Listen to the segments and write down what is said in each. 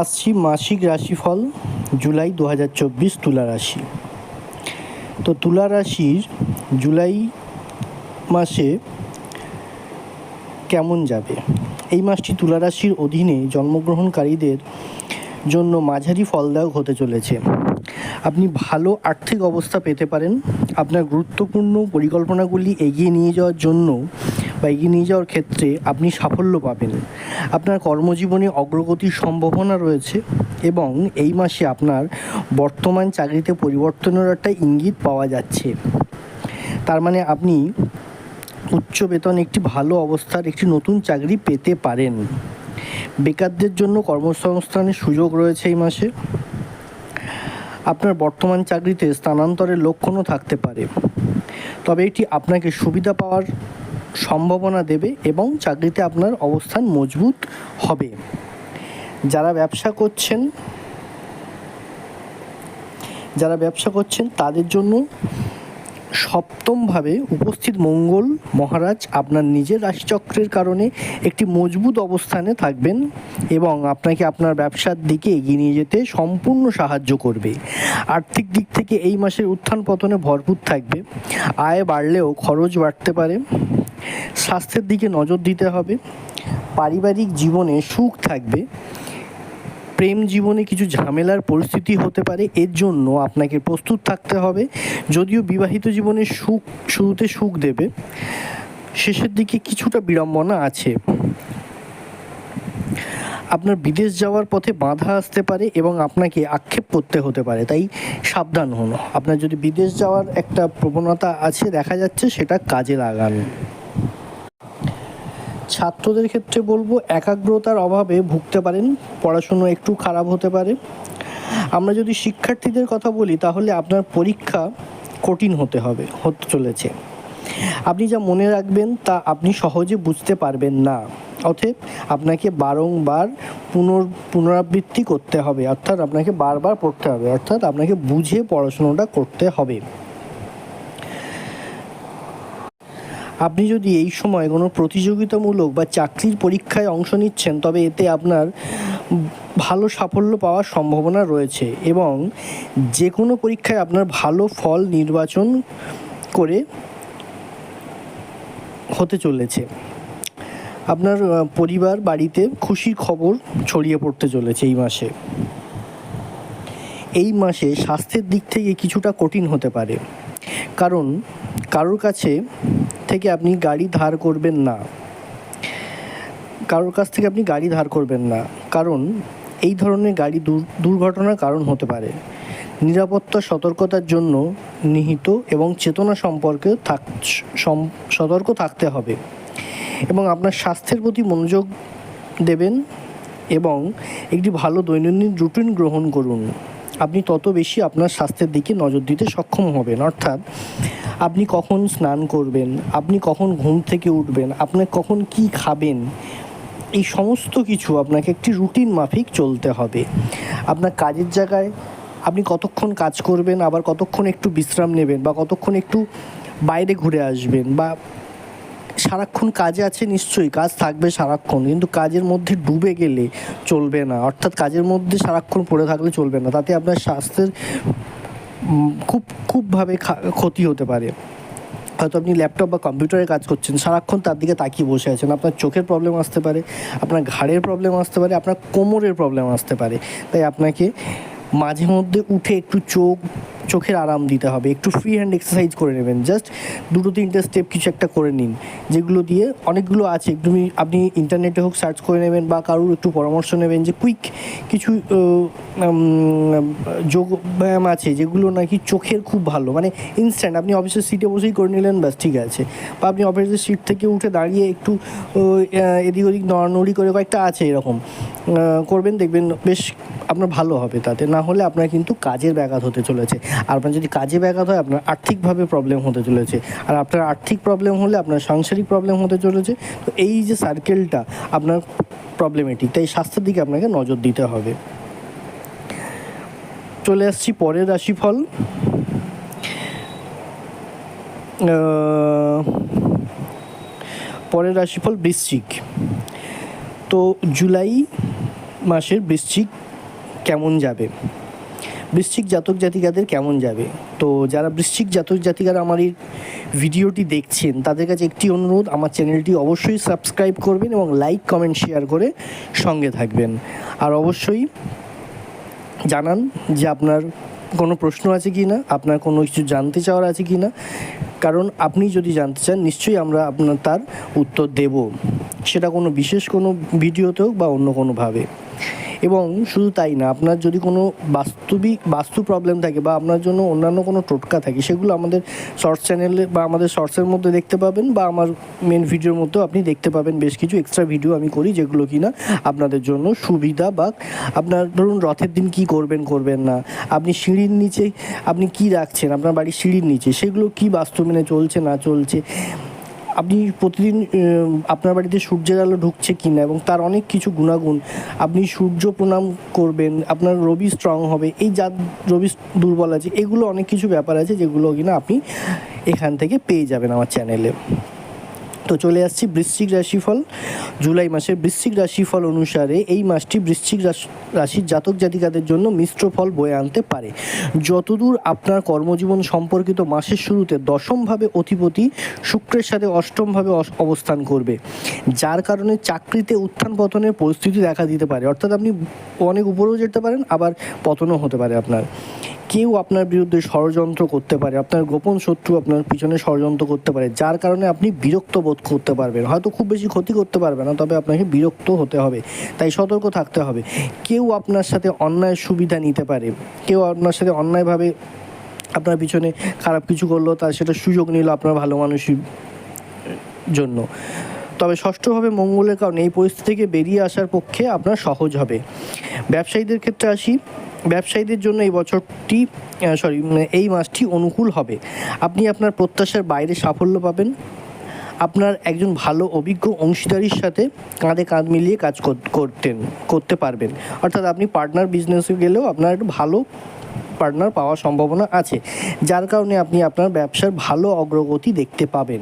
আসছি মাসিক রাশিফল জুলাই দু হাজার চব্বিশ তুলা রাশি। তো তুলা রাশির জুলাই মাসে কেমন যাবে? এই মাসটি তুলা রাশির অধীনে জন্মগ্রহণকারীদের জন্য মাঝারি ফলদায়ক হতে চলেছে। আপনি ভালো আর্থিক অবস্থা পেতে পারেন। আপনার গুরুত্বপূর্ণ পরিকল্পনাগুলি এগিয়ে নিয়ে যাওয়ার জন্য বা এগিয়ে নিয়ে যাওয়ার ক্ষেত্রে আপনি সাফল্য পাবেন। আপনার কর্মজীবনে অগ্রগতির সম্ভাবনা রয়েছে এবং এই মাসে আপনার বর্তমান চাকরিতে পরিবর্তনের একটা ইঙ্গিত পাওয়া যাচ্ছে। তার মানে আপনি উচ্চ বেতন, একটি ভালো অবস্থার, একটি নতুন চাকরি পেতে পারেন। বেকারদের জন্য কর্মসংস্থানের সুযোগ রয়েছে এই মাসে। আপনার বর্তমান চাকরিতে স্থানান্তরের লক্ষণও থাকতে পারে। তবে এটি আপনাকে সুবিধা পাওয়ার সম্ভাবনা দেবে এবং চাকরিতে আপনার অবস্থান মজবুত হবে। যারা ব্যবসা করছেন, যারা ব্যবসা করছেন, তাদের জন্য সপ্তমভাবে উপস্থিত মঙ্গল মহারাজ আপনার নিজের রাশিচক্রের কারণে একটি মজবুত অবস্থানে থাকবেন এবং আপনাকে আপনার ব্যবসার দিকে এগিয়ে নিয়ে যেতে সম্পূর্ণ সাহায্য করবে। আর্থিক দিক থেকে এই মাসের উত্থান পতনে ভরপুর থাকবে। আয় বাড়লেও খরচ বাড়তে পারে। স্বাস্থ্যের দিকে নজর দিতে হবে, পারিবারিক জীবনে সুখ থাকবে, প্রেম জীবনে কিছু ঝামেলার পরিস্থিতি হতে পারে, এর জন্য আপনাকে প্রস্তুত থাকতে হবে। যদিও বিবাহিত জীবনে সুখ, শুরুতে সুখ দেবে, শেষের দিকে কিছুটা বিড়ম্বনা আছে। আপনার বিদেশ যাওয়ার পথে বাধা আসতে পারে এবং আপনাকে আক্ষেপ করতে হতে পারে, তাই সাবধান হন। আপনার যদি বিদেশ যাওয়ার একটা প্রবণতা আছে, দেখা যাচ্ছে সেটা কাজে লাগান। ছাত্রদের ক্ষেত্রে বলব, একাগ্রতার অভাবে ভুগতে পারেন, পড়াশুনো একটু খারাপ হতে পারে। আমরা যদি শিক্ষার্থীদের কথা বলি, তাহলে আপনার পরীক্ষা কঠিন হতে হবে, হতে চলেছে। আপনি যা মনে রাখবেন, তা আপনি সহজে বুঝতে পারবেন না। অতএব আপনাকে বারংবার পুনর, পুনরাবৃত্তি করতে হবে, অর্থাৎ আপনাকে বারবার পড়তে হবে, অর্থাৎ আপনাকে বুঝে পড়াশুনোটা করতে হবে। আপনি যদি এই সময় কোনো প্রতিযোগিতামূলক বা চাকরির পরীক্ষায় অংশ নিচ্ছেন, তবে এতে আপনার ভালো সাফল্য পাওয়ার সম্ভাবনা রয়েছে এবং যে কোনো পরীক্ষায় আপনার ভালো ফল নির্বাচন করে হতে চলেছে। আপনার পরিবার বাড়িতে খুশির খবর ছড়িয়ে পড়তে চলেছে এই মাসে। এই মাসে স্বাস্থ্যের দিক থেকে কিছুটা কঠিন হতে পারে। কারণ, কারোর কাছে থেকে আপনি গাড়ি ধার করবেন না। কারোর কাছ থেকে আপনি গাড়ি ধার করবেন না। কারণ এই ধরনের গাড়ি দুর্ঘটনার কারণ হতে পারে। নিরাপত্তা, সতর্কতার জন্য নিহিত এবং চেতনা সম্পর্কে থাক সতর্ক থাকতে হবে। এবং আপনার স্বাস্থ্যের প্রতি মনোযোগ দেবেন এবং একটি ভালো দৈনন্দিন রুটিন গ্রহণ করুন। আপনি তত বেশি আপনার স্বাস্থ্যের দিকে নজর দিতে সক্ষম হবেন। অর্থাৎ আপনি কখন স্নান করবেন, আপনি কখন ঘুম থেকে উঠবেন, আপনি কখন কি খাবেন, এই সমস্ত কিছু আপনাকে একটি রুটিন মাফিক চলতে হবে। আপনার কাজের জায়গায় আপনি কতক্ষণ কাজ করবেন, আবার কতক্ষণ একটু বিশ্রাম নেবেন বা কতক্ষণ একটু বাইরে ঘুরে আসবেন বা সারাক্ষণ কাজে আছে নিশ্চয়ই, কাজ থাকবে সারাক্ষণ, কিন্তু কাজের মধ্যে ডুবে গেলে চলবে না, অর্থাৎ কাজের মধ্যে সারাক্ষণ পড়ে থাকলে চলবে না, তাতে আপনার স্বাস্থ্যের খুব, খুবভাবে ক্ষতি হতে পারে। হয়তো আপনি ল্যাপটপ বা কম্পিউটারে কাজ করছেন, সারাক্ষণ তার দিকে তাকিয়ে বসে আছেন, আপনার চোখের প্রবলেম আসতে পারে, আপনার ঘাড়ের প্রবলেম আসতে পারে, আপনার কোমরের প্রবলেম আসতে পারে, তাই আপনাকে মাঝে মধ্যে উঠে একটু চোখ চোখের আরাম দিতে হবে। একটু ফ্রি হ্যান্ড এক্সারসাইজ করে নেবেন। জাস্ট দুটো তিনটে স্টেপ কিছু একটা করে নিন, যেগুলো দিয়ে অনেকগুলো আছে। তুমি আপনি ইন্টারনেটে হোক সার্চ করে নেবেন বা কারোর একটু পরামর্শ নেবেন যে কুইক কিছু যোগ ব্যায়াম আছে, যেগুলো নাকি চোখের খুব ভালো। মানে ইনস্ট্যান্ট আপনি অফিসের সিটে বসেই করে নিলেন, ব্যাস, ঠিক আছে। বা আপনি অফিসের সিট থেকে উঠে দাঁড়িয়ে একটু এদিক ওদিক নড়ানড়ি করে কয়েকটা আছে এরকম করবেন, দেখবেন বেশ আপনার ভালো হবে তাতে। না হলে আপনার কিন্তু কাজের ব্যাঘাত হতে চলেছে। আর আপনার যদি কাজে ব্যাঘাত হয়, আপনার আর্থিকভাবে প্রবলেম হতে চলেছে। আর আপনার আর্থিক প্রবলেম হলে আপনার সাংসারিক প্রবলেম হতে চলেছে। তো এই যে সার্কেলটা আপনার প্রবলেমেটিক তাই স্বাস্থ্যের দিকে আপনাকে নজর দিতে হবে। চলে আসছি পরের রাশিফল। পরের রাশিফল বৃশ্চিক। তো জুলাই মাসের বৃশ্চিক কেমন যাবে? বৃশ্চিক জাতক জাতিকাদের কেমন যাবে? তো যারা বৃশ্চিক জাতক জাতিকারা আমার এই ভিডিওটি দেখছেন, তাদের কাছে একটি অনুরোধ, আমার চ্যানেলটি অবশ্যই সাবস্ক্রাইব করবেন এবং লাইক, কমেন্ট, শেয়ার করে সঙ্গে থাকবেন। আর অবশ্যই জানান যে আপনার কোনো প্রশ্ন আছে কি না, আপনার কোনো কিছু জানতে চাওয়ার আছে কি না। কারণ আপনি যদি জানতে চান, নিশ্চয়ই আমরা আপনার তার উত্তর দেব। সেটা কোনো বিশেষ কোনো ভিডিওতে হোক বা অন্য কোনোভাবে। এবং শুধু তাই না, আপনার যদি কোনো বাস্তবিক, বাস্তু প্রবলেম থাকে বা আপনার জন্য অন্যান্য কোনো টোটকা থাকে, সেগুলো আমাদের শর্টস চ্যানেলে বা আমাদের শর্টসের মধ্যে দেখতে পাবেন বা আমার মেন ভিডিওর মধ্যেও আপনি দেখতে পাবেন বেশ কিছু এক্সট্রা ভিডিও আমি করি যেগুলো কিনা আপনাদের জন্য সুবিধা বা আপনার ধরুন রথের দিন কি করবেন করবেন না। আপনি সিঁড়ির নিচে, আপনি কি রাখছেন, আপনার বাড়ির সিঁড়ির নিচে, সেগুলো কি বাস্তু মেনে চলছে, না চলছে আপনি প্রতিদিন আপনার বাড়িতে সূর্যের আলো ঢুকছে কি না এবং তার অনেক কিছু গুণাগুণ, আপনি সূর্য প্রণাম করবেন, আপনার রবি স্ট্রং হবে, এই যা রবি দুর্বল আছে, এগুলো অনেক কিছু ব্যাপার আছে যেগুলো কিনা আপনি এখান থেকে পেয়ে যাবেন আমার চ্যানেলে তো চলে আসছি বৃশ্চিক রাশিফল। জুলাই মাসের বৃশ্চিক রাশিফল অনুসারে এই মাসটি বৃশ্চিক রাশি- রাশির জাতক জাতিকাদের জন্য মিশ্র ফল বয়ে আনতে পারে। যতদূর আপনার কর্মজীবন সম্পর্কিত মাসের শুরুতে দশমভাবে অধিপতি শুক্রের সাথে অষ্টমভাবে অবস্থান করবে, যার কারণে চাকরিতে উত্থান পতনের পরিস্থিতি দেখা দিতে পারে। অর্থাৎ আপনি অনেক উপরেও যেতে পারেন, আবার পতনও হতে পারে আপনার। কেউ আপনার বিরুদ্ধে ষড়যন্ত্র করতে পারে, আপনার গোপন শত্রু আপনার পিছনে ষড়যন্ত্র করতে পারে, যার কারণে আপনি বিরক্ত বোধ করতে পারবেন। হয়তো খুব বেশি ক্ষতি করতে পারবে না, তবে আপনাকে বিরক্ত হতে হবে, তাই সতর্ক থাকতে হবে। কেউ আপনার সাথে অন্যায় সুবিধা নিতে পারে, কেউ আপনার সাথে অন্যায়ভাবে আপনার পিছনে খারাপ কিছু করল, তার সেটা সুযোগ নিল আপনার ভালো মানুষের জন্য। তবে ষষ্ঠভাবে মঙ্গলের কারণে এই পরিস্থিতি থেকে বেরিয়ে আসার পক্ষে আপনার সহজ হবে। ব্যবসায়ীদের ক্ষেত্রে আসি। ব্যবসায়ীদের জন্য এই বছরটি সরি এই মাসটি অনুকূল হবে। আপনি আপনার প্রত্যাশার বাইরে সাফল্য পাবেন। আপনার একজন ভালো, অভিজ্ঞ অংশীদারির সাথে কাঁধে কাঁধ মিলিয়ে কাজ করতেন, করতে পারবেন। অর্থাৎ আপনি পার্টনার বিজনেসে গেলেও আপনার একটা ভালো পার্টনার পাওয়ার সম্ভাবনা আছে। যার কারণে আপনি আপনার ব্যবসার ভালো অগ্রগতি দেখতে পাবেন।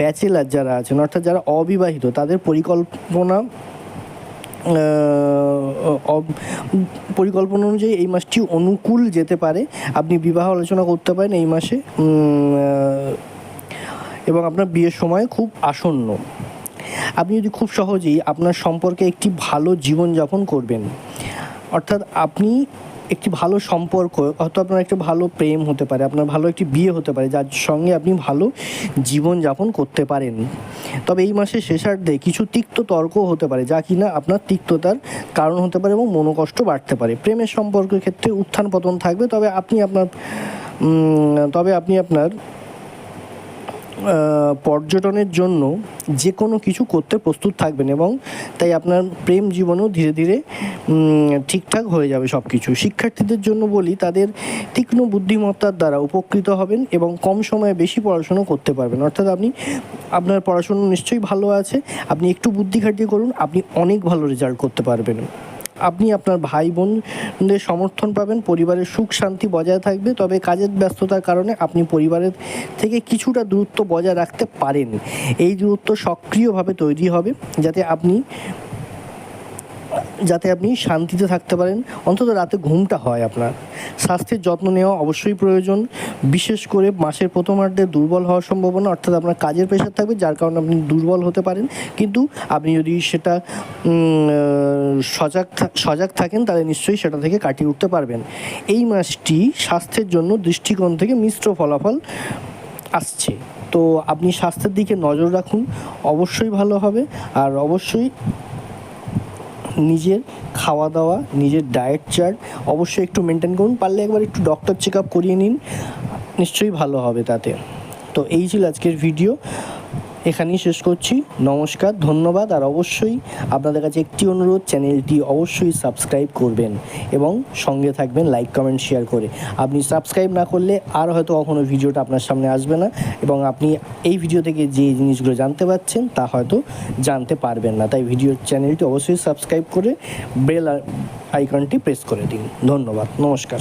ব্যাচেলার যারা আছেন, অর্থাৎ যারা অবিবাহিত, তাদের পরিকল্পনা পরিকল্পনা অনুযায়ী এই মাসটি অনুকূল যেতে পারে। আপনি বিবাহ আলোচনা করতে পারেন এই মাসে। এবং আপনার বিয়ের সময় খুব আসন্ন। আপনি যদি খুব সহজেই আপনার সম্পর্কে একটি ভালো জীবনযাপন করবেন, অর্থাৎ আপনি একটি ভালো সম্পর্ক হয়তো আপনার একটা ভালো প্রেম হতে পারে, আপনার ভালো একটি বিয়ে হতে পারে, যার সঙ্গে আপনি ভালো জীবনযাপন করতে পারেন। তবে এই মাসের শেষার্ধে কিছু তিক্ত তর্ক হতে পারে, যা কিনা আপনার তিক্ততার কারণ হতে পারে এবং মনোকষ্ট বাড়তে পারে। প্রেমের সম্পর্কের ক্ষেত্রে উত্থান পতন থাকবে, তবে আপনি আপনার তবে আপনি আপনার পর্যটনের জন্য যে কোনো কিছু করতে প্রস্তুত থাকবেন এবং তাই আপনার প্রেম জীবনও ধীরে ধীরে ঠিকঠাক হয়ে যাবে সব কিছু শিক্ষার্থীদের জন্য বলি, তাদের তীক্ষ্ণ বুদ্ধিমত্তার দ্বারা উপকৃত হবেন এবং কম সময়ে বেশি পড়াশুনো করতে পারবেন। অর্থাৎ আপনি, আপনার পড়াশুনো নিশ্চয়ই ভালো আছে, আপনি একটু বুদ্ধি খাটিয়ে করুন, আপনি অনেক ভালো রেজাল্ট করতে পারবেন। আপনি আপনার ভাই বোনদের সমর্থন পাবেন, পরিবারের সুখ, শান্তি বজায় থাকবে, তবে কাজের ব্যস্ততার কারণে আপনি পরিবারের থেকে কিছুটা দূরত্ব বজায় রাখতে পারেন এই দূরত্ব সক্রিয়ভাবে তৈরি হবে, যাতে আপনি যাতে আপনি শান্তিতে থাকতে পারেন। অন্তত রাতে ঘুমটা হয় আপনার। স্বাস্থ্যের যত্ন নেওয়া অবশ্যই প্রয়োজন। বিশেষ করে মাসের প্রথমার্ধে দুর্বল হওয়ার সম্ভাবনা, অর্থাৎ আপনার কাজের প্রেশার থাকবে, যার কারণে আপনি দুর্বল হতে পারেন। কিন্তু আপনি যদি সেটা সজাগ সজাগ থাকেন, তাহলে নিশ্চয়ই সেটা থেকে কাটিয়ে উঠতে পারবেন। এই মাসটি স্বাস্থ্যের জন্য দৃষ্টিকোণ থেকে মিশ্র ফলাফল আসছে। তো আপনি স্বাস্থ্যের দিকে নজর রাখুন। অবশ্যই ভালো হবে। আর অবশ্যই নিজের খাওয়া দাওয়া নিজের ডায়েট চার্ট অবশ্যই একটু মেনটেন করুন, পারলে একবার একটু ডক্টর চেক আপ করিয়ে নিন, নিশ্চয়ই ভালো হবে তাতে। তো এই ছিল আজকের ভিডিও এখানেই শেষ করছি। নমস্কার, ধন্যবাদ, আর অবশ্যই আপনাদের কাছে একটি অনুরোধ, চ্যানেলটি অবশ্যই সাবস্ক্রাইব করবেন এবং সঙ্গে থাকবেন, লাইক, কমেন্ট, শেয়ার করে। আপনি সাবস্ক্রাইব না করলে আর হয়তো কখনো ভিডিওটা আপনার সামনে আসবে না এবং আপনি এই ভিডিও থেকে যে জিনিসগুলো জানতে পারছেন তা হয়তো জানতে পারবেন না। তাই ভিডিও চ্যানেলটি অবশ্যই সাবস্ক্রাইব করে বেল আইকনটি প্রেস করে দিন। ধন্যবাদ। নমস্কার।